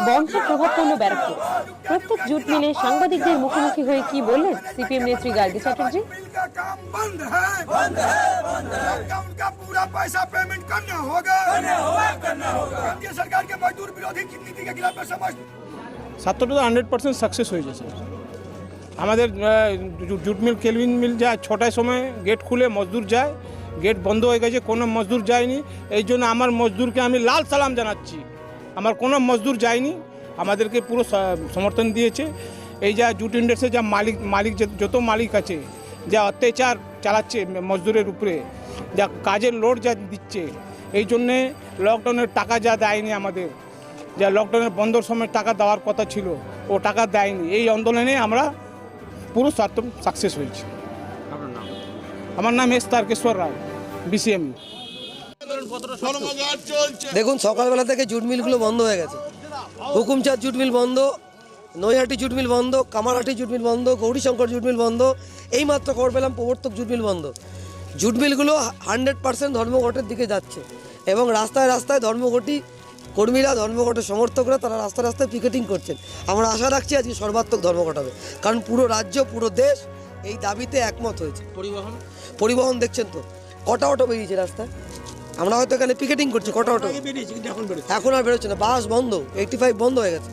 কমছে প্রভাব পড়ল ব্যারাকপুর প্রত্যেক জুট মিলে সাংবাদিকদের মুখোমুখি হয়ে কি বললেন সিপিএম নেত্রী গার্গী চ্যাটার্জি मिल का काम बंद है बंद है बंद है उनका पूरा पैसा पेमेंट करना होगा करना होगा करना होगा केंद्र सरकार के मजदूर विरोधी नीति के खिलाफ मैं समझ ছাত্রটা তো হান্ড্রেড পার্সেন্ট সাকসেস হয়েছে স্যার আমাদের আহ, জু- জুট মিল কেলভিন মিল যায় ছটায় সময় গেট খুলে মজদুর যায় গেট বন্ধ হয়ে গেছে কোনো মজদুর যায়নি এই জন্য আমার মজদুরকে আমি লাল সালাম জানাচ্ছি আমার কোনো মজদুর যায়নি আমাদেরকে পুরো সমর্থন দিয়েছে। এই যা জুট ইন্ডাস্ট্রির যা মালিক মালিক যত মালিক আছে যা অত্যাচার চালাচ্ছে মজদুরের উপরে যা কাজের লোড যা দিচ্ছে এই জন্যে লকডাউনের টাকা যা দেয়নি আমাদের যা লকডাউনের বন্ধর সময় টাকা দেওয়ার কথা ছিল ও টাকা দেয়নি। এই আন্দোলনে আমরা পুরো সাকসেস হয়েছি। আমার নাম এস তারকেশ্বর রায় বিসিএম দেখুন সকালবেলা থেকে জুট মিলগুলো বন্ধ হয়ে গেছে। হুকুমচাঁদ জুট মিল বন্ধ নৈহাটি জুট মিল বন্ধ কামারহাটি জুট মিল বন্ধ গৌরীশঙ্কর জুট মিল বন্ধ এইমাত্র খবর পেলাম প্রবর্তক জুট মিল বন্ধ। জুট মিলগুলো হান্ড্রেড পার্সেন্ট ধর্মঘটের দিকে যাচ্ছে এবং রাস্তায় রাস্তায় ধর্মঘটি কর্মীরা ধর্মঘটের সমর্থকরা তারা রাস্তায় রাস্তায় পিকেটিং করছেন। আমরা আশা রাখছি আজকে সর্বাত্মক ধর্মঘট হবে। কারণ পুরো রাজ্য পুরো দেশ এই দাবিতে একমত হয়েছে। পরিবহন? পরিবহন দেখছেন তো কটা অটো বেরিয়েছে রাস্তায়? আমরা হয়তো এখানে পিকেটিং করছি কটা অটো? এখন আর বেরোচ্ছে না বাস বন্ধ এইটটি ফাইভ বন্ধ হয়ে গেছে।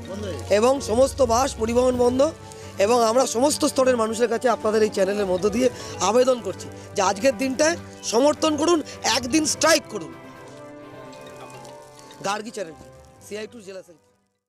এবং সমস্ত বাস পরিবহন বন্ধ এবং আমরা সমস্ত স্তরের মানুষের কাছে আপনাদের এই চ্যানেলের মধ্য দিয়ে আবেদন করছি যে আজকের দিনটায় সমর্থন করুন একদিন স্ট্রাইক করুন। গার্গি চ্যানেল সিআই টু জেলা সেক্রেটারি